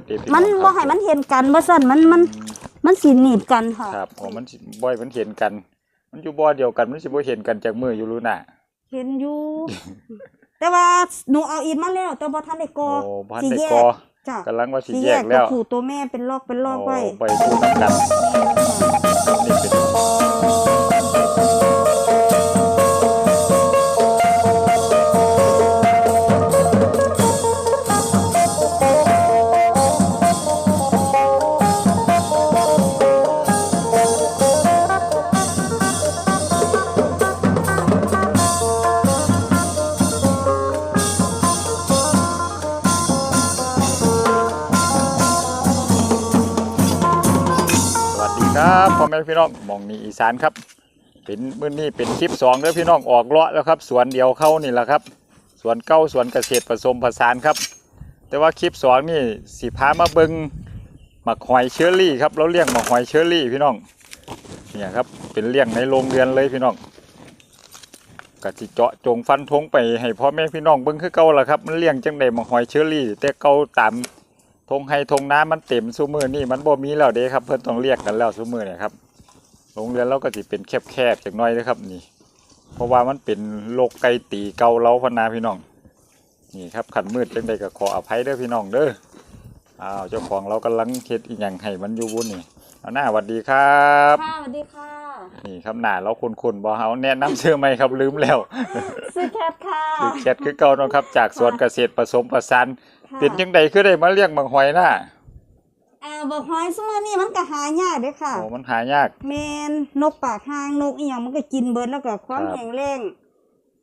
ดเด้พี่มันองบ่ครับให้มันเห็นกันบ่ซั่นมันมันมันสิหนีบกันค่ะครับอ๋อมันสิบ่ให้มันเห็นกัน มันอยู่บ่อเดียวกันมันสิบ่เห็นกันจากมืออยู่รู้น่ะเห็นอยู่แต่ว่าหนูเอาอิฐมาแล้ว แต่บ่ทันได้กโอ้อบ้านสิได้แยกอจ้ะกำลังว่าสิสิแยแยกกแล้ตัววผู้ตัวแม่เป็นลอกเป็นลอกไว้โไปพูดกันนี่เป็น ครับพ่อแม่พี่น้องมองนี่อีสานครับ เป็นมื้อนี้เป็นคลิปสองเด้อพี่น้องออกเลาะแล้วครับสวนเดียวเข้านี่แหละครับสวนเก้าสวนเกษตรผสมผสานครับ แต่ว่าคลิปสองนี่สิพามาเบิงหมักหอยเชอรี่ครับเราเลี้ยงหมักหอยเชอรี่พี่น้องเนี่ยครับเป็นเลี้ยงในโรงเรือนเลยพี่น้องกะจิเจาะจงฟันธงไปให้พ่อแม่พี่น้องเบิ่งคือเก่าละครับ มันเลี้ยงจังไดหมักหอยเชอรี่ แต่เก่าตาม ทงให้ทงน้ำมันเต็มซุมือนี่มันบ่มีแล้วเด้ครับ เพิ่อนต้องเรียกกันแล้วซุมือเนี่ยครับโรงเรือนเราก็สิเป็นแคบๆจักน่อยนะครับนี่ เพราะว่ามันเป็นโรคไก่ตีเกาเราพนาพี่น้อง นี่ครับขันมืดจังใดก็ขออภัยเด้อพี่น้องเด้ออ้าวเจ้าของเรากำลังเฮ็ดอีหยังให้มันอยู่บุญนี่เอาหน้าหวัดดีครับค่ะสวัสดีค่ะ นี่ครับหน้าเราคุ้นๆบ่เฮาแนะนำชื่อไหมครับลืมแล้วซื้อแคทค่ะคือแคทคือเก่าเนาะครับ จากสวนเกษตรผสมผสานค่ะเป็นจังใดคือได้มาเลี้ยงบังหอยน่ะเอ่อบอกหอยซุมื้อนี้มันก็หายากเด้อค่ะโอ้มันหายากแมนนกปากหางนกอีหยังมันก็กินเบิดแล้วก็ความครับแห้งแรง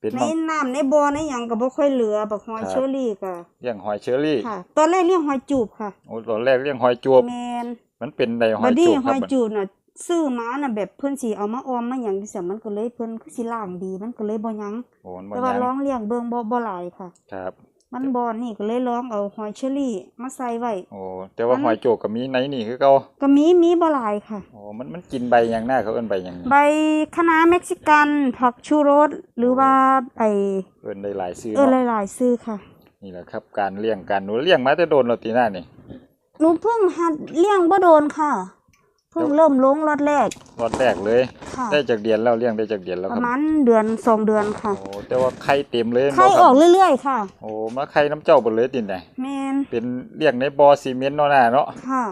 เป็นในบังน้ำในบ่อในหยังก็บ่ค่อยเหลือบักหอยครับเชอรี่ก็เลี้ยงหอยเชอรี่ค่ะ ตอนแรกเรียกหอยจูบค่ะโอ้ตอนแรกเลี้ยงหอยจวบแมนมันเป็นใดหอบัยดนี้จูบหครัอยบจูบน่ะ ซื้อมาน่ะแบบเพิ่นสิเอามาออมมาหยังจังซี่มันก็เลยเพิ่นคือสิล้างดีมันก็เลยบ่หยังโอ้มันบ่แต่ว่ายังร้องเลี้ยงเบิ่งบ่บ่หลายค่ะ ครับ มันบ่นี่ก็เลยร้องเอาหอยเชอรี่มาใส่ไว้ โอ้แต่ว่ามัน หอยโจกก็มีในนี่คือเก่าก็มีมีบ่หลายค่ะ โอ้มันมันกินใบหยังหน้าเขาเอิ้นใบหยังนี่ใบคะน้าเม็กซิกันผักชูรสหรือว่าไอเอิ้นได้หลายชื่อเออเนาะหลายๆซื้อค่ะ นี่แหละครับการเลี้ยงการหนูเลี้ยงมาแต่โดนเราตีหน้านี่หนูเพิ่งหัดเลี้ยงบ่โดนค่ะ เพิ่งเริ่มลงรอดแรก รอดแรกเลย ค่ะ ได้จากเดือนแล้วเลี้ยงได้จากเดือนแล้วปครัระบมาณเดือนสองเดือนค่ะ โอ้แต่ว่าไข่เต็มเลยไข่บ่คอรัอบกเรื่อยๆค่ะ โอ้มาไข่น้ำเจ้าบนเลยตินไหนแมนเป็นเลี้ยงในบ่อซีเมนต์เนาะหน้าเนาะ ค่ะ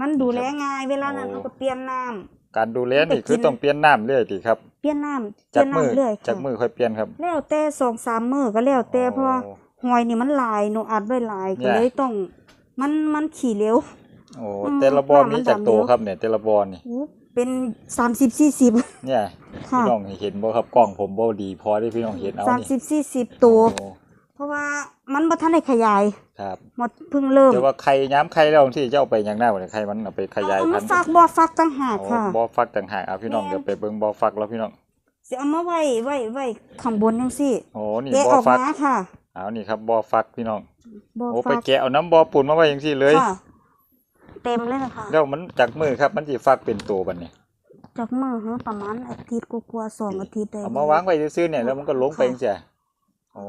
มันดูแลง่ายเวลานั้นโอ้ เขาก็เปลี่ยนน้ำ การดูแลนี่มันไปคือกินต้องเปลี่ยนน้ำเรื่อยติครับเปลี่ยนน้ำเปจากลี่ยนมือน้ำเรื่อยจากค่ะมือค่อยเปลี่ยนครับ แล้วแต่สองสามมื้อก็แล้วแต่เพราะว่าโอ้หอยนี่มันหลายหนูอัดไว้หลายเนี่ก็ยเลยต้อง มันมันขี่เร็ว โอ้อืมแต่ละบ่อน้ำมัมีนจากดำโตเร็วครับเนี่ยแต่ละบ่อนี่อู้เป็นสามสิบสี่สิบเนี่ยค่ะพี่น้องเห็นบ่ครับกล้องผมบ่ดีพอที่พี่น้องเห็นเอาสามนี่สิบสี่สิบตัวโอ้เพราะว่ามันบ่ทันได้ขยายครับหมดเพิ่งเริ่มแต่ว่าไข่ย้ำไข่แล้วที่เจ้าไปยังหน้าบ่ได้ไข่มันเอาไปขยายเอาพัมานธุ์ฟักบ่ฟักต่างหากโอ้ค่ะบ่อฟักต่างหากเอาพี่น้องแม่นเดี๋ยวไปเบิ่งบ่อฟักแล้วพี่น้องสิเอามาไว้ไว้ไว้ข้างบนจังซี่โอ้นี่แกะบ่อออกฟักมาค่ะเอานี่ครับบ่อฟักพี่น้องบ่โอ้ไปฟักแกะเอาน้ำบ่อปุ่นมาไว้จังซี่เลยค่ะ เต็มเลยนะคะแล้วมันจากมือครับมันสิฟักเป็นตัวบัดนี้ จากมื้อฮะประมาณอาทิตย์กว่าๆสองอาทิตย์ได้เอามาวางไว้ซื่อๆเนี่ยแล้วมันก็ลงไปค่ะจังซี่ โอ้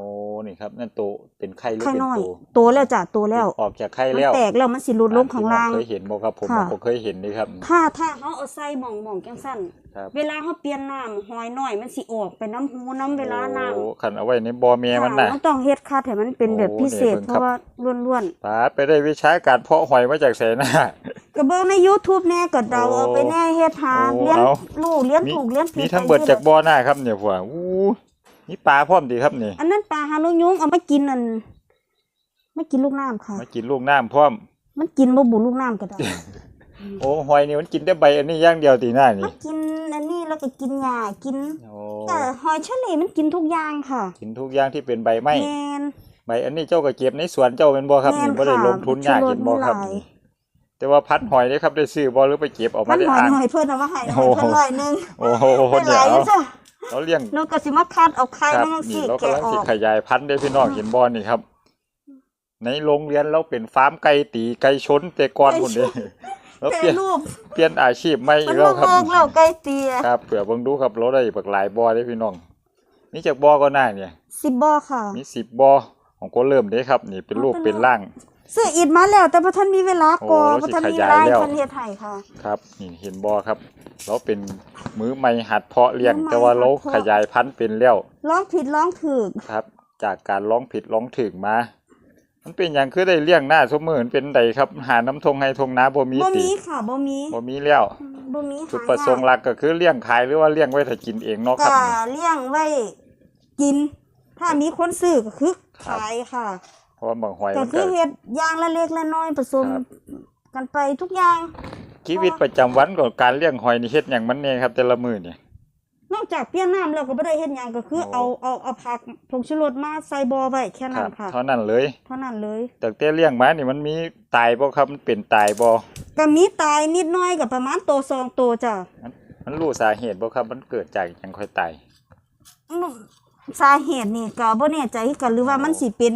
นี่ครับ นั่นตัวเป็นไข่หรือไข่เป็นน้อยตัวโตแล้วจ้ะโตแล้วออกจากไข่มันแล้วแตกแล้วมันสิหลุดลงข้างล่างเคยเห็นบ่ครับผมค่ะ ผมเคยเห็นนี่ครับ ถ้าถ้าเขาเอาใส่หม่องๆจังซั่นครับ เวลาเขาเปลี่ยนน้ำหอยน้อยมันสิออกไปน้ำหูน้ำเวลาน้ำโอ้คันเอาไว้ในบ่อแม่มันน่ะ ค่ะต้องเฮ็ดคัดให้มันเป็นแบบโอ้พิเศษ เนี่ยเพเบิ่งครับ ราะว่าล้วนปาดไปได้วิชาการเพาะหอยมาจากไสนะๆก็เบิ่งใน YouTube แน่ก็เดาโอ้เอาไปแน่เฮ็ดหาโอ้เลี้ยงเอา ลูกเลี้ยงมีถูกเลี้ยงผิดมีทั้งเบิดไปจากบ่อหน้าครับเนี่ยพวกอู้ นี่ปลาพร้อมดีครับนี่ อันนั้นปลาหาลูกยุงเอามากินอันไม่กินลูกน้ำค่ะ มากินลูกน้ำพร้อม มันกินบ่บุลูกน้ำก็ได้ โอ้หอยนี่มันกินได้ใบอันนี้อย่างเดียวตีหน้ามันี่นกินอันนี้แล้วก็กินหญ้ากินโอ้แต่หอยเฉลยมันกินทุกอย่างค่ะ กินทุกอย่างที่เป็นใบไม้แม่นใบอันนี้เจ้าก็เก็บในสวนเจ้าเป็นบ่ครับแม่นี่นบ่ได้ค่ะลงทุนยากกินบ่ครับชูรสมีหลายนี่แต่ว่าพัดหอยนี่ครับได้ซื้อบ่หรือไปเก็บเออกมัมานได้หอยอ่างหอยเพิ่นเอามาให้โอ้ให้โหเพิ่นร้อยหนึงโอ้โหได้หเดี๋ยลายวอยู่จ้ะ เราเลี้ยงนกก็สิมาคัดเอาไข่ครับมันจังนี่ซี่เราแกะกำลังอสิอกขยายพันธุ์ได้พี่น้องเห็นบ่อนี่ครับ ในโรงเรียนเราเป็นฟาร์มไก่ตีไก่ชนแต่ก่อนพุ่นเด้เราเปแต่ลี่ยนรูปเปลี่ยนอาชีพใหม่อีมันกแล้วมาครับเมิกแล้วใกล้เตียครับเผื่อเบิ่งดูครับเราได้บักหลายบ่อได้พี่น้องนี่จากบ่อก็น่าเนี่ย สิบบ่อค่ะ มี10บ่อของก็เริ่มเด้ครับ นี่เป็นรูปเป็นร่าง ซื้ออิฐมาแล้ว แต่บ่ทันมีเวลาก่อโอ้บ่ทันมีสิเวขยาลายแล้วเพิ่นเฮ็ดให้ค่ะ ครับนี่เห็นบ่ครับ เราเป็นมือใหม่หัดเพาะเลี้ยง มือใหม่แต่ว่าเราหัดเพาะ ขยายพันธุ์เป็นแล้วร้องผิดร้องถูกครับ จากการร้องผิดร้องถึงมา มันเป็นอย่างคือได้เลี้ยงหน้าสมมือมันเป็นใดครับ หาน้ำทงให้ทงนาบ่มีบ่ติมีค่ะบ่มีบ่มีแล้วบ่มีจุดหาประสงค์หลักก็คือเลี้ยงขายหรือว่าเลี้ยงไว้ถ้ากินเองเนาะคก็รับ เลี้ยงไว้กิน ถ้ามีคนซื้อก็คือครับ ขายค่ะเพ ราะว่าบางหอยก็มันคืก็อเฮ็ดอย่างละเล็กละน้อยผสมครับ กันไปทุกอย่าง ชีวิตประจำวันของการเลี้ยงหอยนี่เฮ็ดหยังมันแน่ครับ แต่ละมื้อนี่ นอกจากเปลี่ยนน้ำแล้วก็บ่ได้เฮ็ดหยังก็คือโอ้ เอาเอาเอาผักผงชูรสมาใส่บ่อไว้แค่คนั้รันบ ค่ะเท่านั้นเลยเท่านั้นเลยแต่แต่เลี้ยงมานี่มันมีตายบ่ครับมันเป็นตายบ่ก็มีตายนิดหน้อยก็ประมาณโตสองโตจ้ะมันรู้สาเหตุบ่ครับมันเกิดจากหยังค่อยตายอืม สาเหตุนี่ก็บ่แน่ใจคือกันหรือว่ามันสิเป็น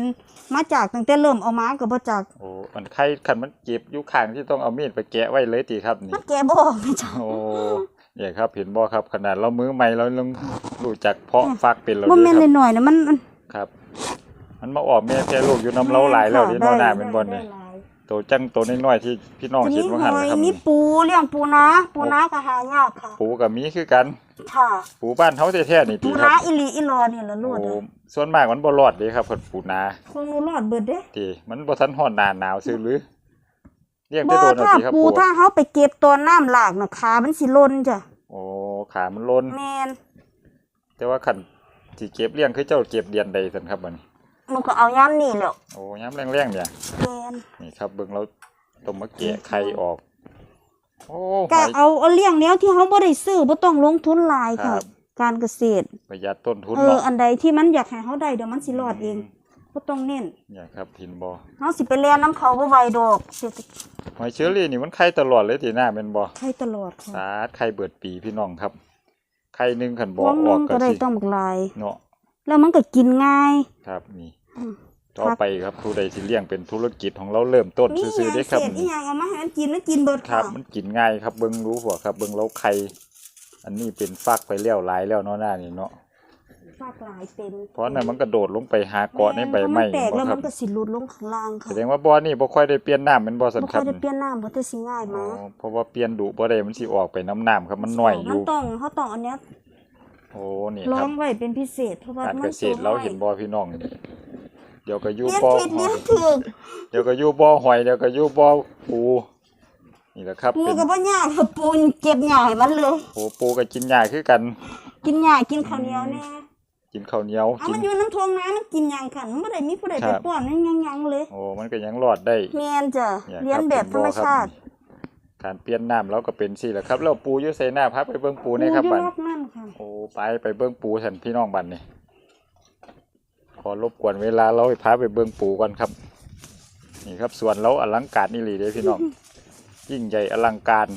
มาจากตั้งแต่เริ่มเอามาก็บ่จักโอ้มันไข้คันมันเจ็บอยู่ข้างที่ต้องเอามีดไปแกะไว้เลยติครับนี่มันแก้บ่ออกแม่จ้ะโอ้เนี่ยครับเห็นบ่ครับ ขนาดเรามือใหม่เรายังรู้จักเพาะฟักเป็นแล้วบ่เด้แม่อนครับน้อยๆนะมันมันครับ มันมาออกแม่แพ้ลูกอยู่น้ำเล้าหลายแล้วนี่เนอหน้าเป็นบ่นี่ ได้หลายโตจังโตน้อยๆที่พี่น้องทีเห็นนี้ว่าหหั่นอยนะครับมีนี่ปูเลี้ยงปูนาปูนาก็หายากค่ะ ปูกับมีคือกัน ค่ะ ปูบ้านเฮาแท้ๆนี่ปูติครันาบอีหลีอีหลอนี่ล่ะโลโอ้ดอะส่วนมากมันบ่รอดเด้ครับเพิ่นปูนาคงรู้รอดเบิดเด้ติมันบ่ทันฮ้อนหน้าหนาวซื่อหรือเลี้ยงแต่บ่โดนเอาถ้าติครับปูปูถ้าเฮาไปเก็บตอนน้ำหลากน่ะขามันสิหล่นจ้ะโอ้ขามันล้นแม่นแต่ว่าคันสิเก็บเลี้ยงคือเจ้าเก็บเดือนใดซั่นครับบัดนี้ มันก็เอายามนี่แหล้วโอ้ยามแรงๆเนี่ยแม่นนี่ครับเบิ่งเราต้มมะเกะไข่ออก โอ้หก็อย เอาเอาเลี้ยงแนวที่เฮาบ่ได้ซื้อบ่ต้องลงทุนหลายครัค่ะบการเกษตร ประหยัดต้นทุนเออ เนาะอันใดที่มันอยากให้เฮาได้เดี๋ยวมันสิรอดเองบ่ต้องเน้นเนี่ยครับพินบอเฮาสิไปแล่นน้ำเขาบ่ไหวดอกเศรษฐกิจหอยเชอรี่นี่มันไข่ตลอดเลยทีหน้าเป็นบอใช้ตลอดค่ะสาดไข่เบิดปีพี่น้องครับ ไข่หนึ่งขันบพอวอกนึออกงกัก็นได้สิต้องบักหลาย เนาะแล้วมันก็กินง่าย ครับนี่อืม ต่อไปครับผู้ใดที่เลี้ยงเป็นธุรกิจของเราเริ่มต้นมีซื้อๆได้หครัยังบเศษอีนี่หยังเอามาให้มันกินมันกินเบิดครัค่ะบมันกินง่ายครับเบิ้งรู้หัวครับ เบิ้งเราไข่อันนี้เป็นฟักไปแล้วหลายแล้วเนาะหน้านี่เนาะฝากหลายเป็นเพราะนั้นมันกระโดดลงไปหาเกาะในใบไม้แตกบ่แล้วคมัรับนก็สิหลุดลงข้างล่างแสค่ะดงว่าบ่อนี่บ่ค่อยได้เปลี่ยนน้ำแมันบ่สันบ่คค่รัอบยได้เปลี่ยนน้ำบ่แต่สิง่ายอ๋มาอเพราะว่าเปลี่ยนดุบ่ได้มันสิออกไปน้ำน้ำครับมันน้อยอมันยู่ต้องเฮาต้องอันเนี้ยโอ้นี่ร้คอรับงไว้เป็นพิเศษเพราะว่าการมัเกนษตรเราเห็นบ่พี่น้อง เดี๋ยวก็อยู่เลี้ยงบ่อผิดเลี้ยงถูกเดี๋ยวก็อยู่บ่อหอยเดี๋ยวก็อยู่บ่อปูนี่แหละครับปูเป็นก็บ่ยากค่ะปูเก็บหญ้าให้มันเลยโอ้ปูก็กินหญ้าคือกัน กินหญ้ากินข้าวเหนียวแน่กินข้าวเหนียวเอากินมันอยู่น้ำทงน้ำมันกินหยังคั่นมันบ่ได้มีผู้ใดคไปรับป้อนมันยังๆเลยโอ้มันก็ยังรอดได้แม่นจ้ะเนี่ยเลี้ยงคแบบธรรมชาติการเปลี่ยนน้ำเราก็เป็นสิแหละครับแล้วปูอยู่ใส่หน้าพาไปเบิ่งปูนี่ครับปูบัดอยู่รอบนั่นค่ะโอ้ไปไปเบิ่งปูสันพี่น้องบัดนี่ขอ รบกวนเวลาเราไปพาไปเบิ่งปูก่อนครับ นี่ครับสวนเราอลังการนี่หลีเด้พี่น้อง ยิ่งใหญ่อลังการ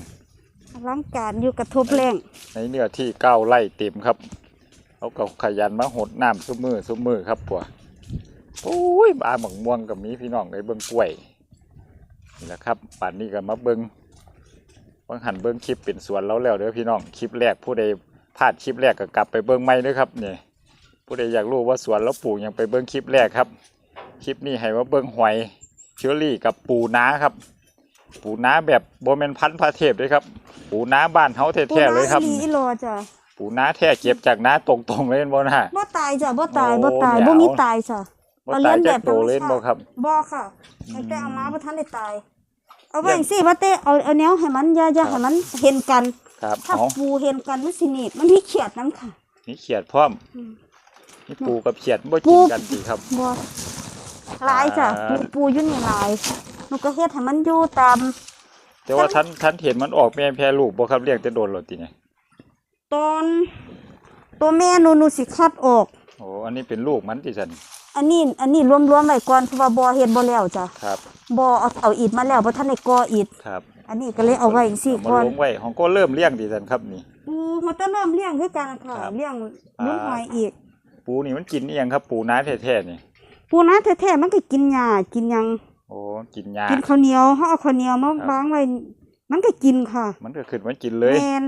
ร่างการอยู่กระทบแรงในเนื้อที่เก้าไร่เต็มครับเขาก็ขยันมาหดน้ำซุมือซุมือครับปัวโอ้ยบาหมังม่วงกับมีพี่น้องไอ้เบิ้งกล้วยนี่แหละครับป่านนี้ก็มาเบิ้งบางหันเบิ้งคลิปเป็นสวนเราแล้วเด้อพี่น้องคลิปแรกผู้ใดพลาดคลิปแรกก็กลับไปเบิ้งใหม่เด้อครับเนี่ย ผู้ใดอยากรู้ว่าสวนเราปลูกหยังไปเบิ้งคลิปแรกครับ คลิปนี้ให้มาเบิ้งหอยเชอรี่กับปูนาครับ ปูนาแบบโบแมนพันธุ์พระเทพเลยครับ ปูนาบ้านเฮาแท้ๆเลยครับ ปูนาอีหลีอีหลอจ้ะปูนาแท้เก็บจากนาตรงๆเลยบ่นะบ่ตายจ้ะบ่ตายโอ้บ่ตายเดี๋ยวบ่มีตายจ้ะบ่เอาเลี้ตายยงจากแบบโตเล่นธรรมชาติบ่ครับบ่ค่ะตั้งแต่เอามาบ่ทันได้ตายเอาไว้เลี้ยงสิว่าแต่เอาเอาแนวให้มันอย่าอย่าครับให้มันเห็นกัน ครับถ้าเอาปูเห็นกันมันสิหนีบมันมีเขียดนํค่ะนี่เขียดพร้อมอืมนี่ ปูกับเขียดบ่ปูกินกันสิครับบ่หลายจ้ะอ่าปูปูอยู่นี่หลายหนูก็เฮ็ดให้มันอยู่ตาม แต่ว่าท่านท่านเห็นมันออกแม่แพรลูกบ่ครับเลี้ยงแต่โดนหลดติเนี่ยตอนตัวแม่หนูหนูสิคัดออกโอ้อันนี้เป็นลูกมันติซั่นอันนี้อันนี้รวมๆไว้ก่อนเพราะว่าบ่เฮ็ดบ่แล้วจ้ะครับบ่เอาเอาอิฐมาแล้วบ่ทันได้ก่ออิฐครับอันนี้ก็เลยเอาไว้จังซี่เอาก่อมานลงไว้ของก็เริ่มเลี้ยงดิซั่นครับนี่ปูมันจะเริ่มเลี้ยงคือกันค่ะครับเลี้ยงอ่าลุ้นหอยอีก ปูนี่มันกินอีหยังครับ ปูนาแท้ๆนี่ปูนาแท้ๆมันก็กินหญ้ากินหยัง โอ้กินหญ้ากินข้าวเหนียวเฮาเอาข้าวเหนียวมาครับวางไว้มันก็กินค่ะ มันก็ขึ้นมากินเลยแม่น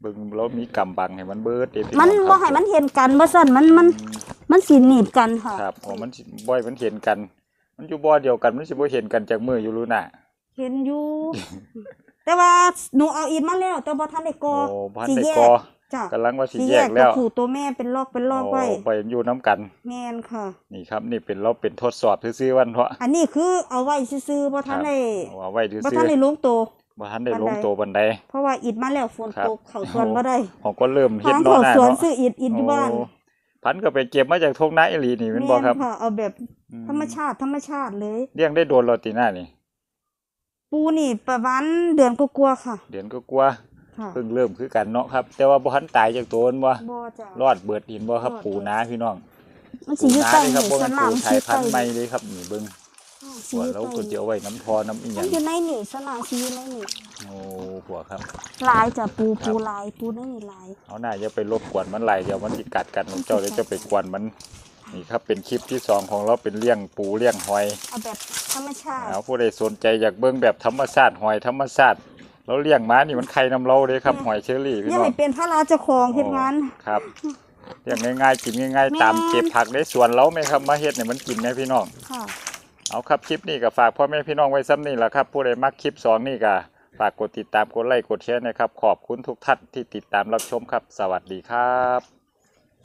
เบิ่งเรามีกำบังให้มันเบิดเด้พี่มันองครับบ่ให้มันเห็นกันบ่ซั่นมันมันอืมมันสิหนีบกันค่ะครับอ๋อมันสิบ่อยมันเห็นกัน มันอยู่บ่อเดียวกันมันสิบ่เห็นกันจากมืออยู่รู้น่ะเห็นอยู่แต่ว่าหนูเอาอินมาแล้วแต่บ่ทันได้กอโอ้พันสิในแยกอก จ้ะกำลังว่าสิสิแยแยกกแล้ตัววผู้ตัวแม่เป็นลอกเป็นลอกไว้โอ้ไปอยู่น้ำกัน แม่นค่ะ นี่ครับนี่เป็นเราเป็นทดสอบซื่อๆวันเพราะอันนี้คือเอาไว้ซื่อๆบ่ทันได้เอาไว้ซื่บ่อทันได้ลงโตวๆบ่ทันได้บันลไดงตัวบันไดเพราะว่าอิดมาแล้วฝนครับตกเข้าสวนบ่ได้ของก็เริ่มเฮ็ดทางเนาะเข้าหน้าสวนเนาะซื้ออิดอิดอยู่บ้านโอ้พันก็ไปเก็บมาจากทงนาอีหลีนี่แม่นบ่ครับค่ะเอาแบบอืธรรมชาติธรรมชาติเลยเลี้ยงได้โดนโรติน่านี่ปูนี่ประมาณเดือนกว่าๆค่ะ เดือนก็กลัวาค่ะ เพิ่งเริ่มคือกันเนาะครับ แต่ว่าบ่ทันตายจากตัวมันบ่บ่จ้ะรอดเบิดหินบ่ครับรอดปูนาพี่น้องมันสิปูอยู่นาใต้นี่ครับบ่สแม่นลาปูมสายพันธุ์สิใหม่เลยครับนี่เบิ่งสิหัวอยู่เราใต้ก็จะเอาไว้น้ำทอน้ำอีหมัยันงอยู่ในนี่สลามสิอยู่ในนี่โอ้หัวครับลายจ้ะปูปูลายปูในนี่ลายเอาหน้าอย่าไปรบกวนมันไหลายเดี๋ยวมันสิกัดกันของเจ้าเดี๋ยวเจะไปกวนมันนี่ครับเป็นคลิปที่สองของเราเป็นเลี้ยงปูเลี้ยงหอยเอาแบบธรรมชาติเอาผู้ใดสนใจอยากเบิ่งแบบธรรมชาติหอยธรรมชาติ เราเลี้ยงม้านี่มันไข่น้ำเราเลยครับหอยเชอรี่พี่อย่าน้อให้งเป็นพระราเจ้าของเฮ็ดงาน ครับเลี้ยงง่ายๆกินง่ายๆตามเก็บผักในสวนเราไหมครับมาเฮ็ดเนี่ยมันกินไหมพี่น้อง ค่ะ เอาครับคลิปนี้ก็ฝากพ่อแม่พี่น้องไว้ซ้ำนี่แหละครับ ผู้ใดมักคลิปสองนี่ก็ฝากกดติดตามกดไลค์กดแชร์นะครับ ขอบคุณทุกท่านที่ติดตามรับชมครับ สวัสดีครับ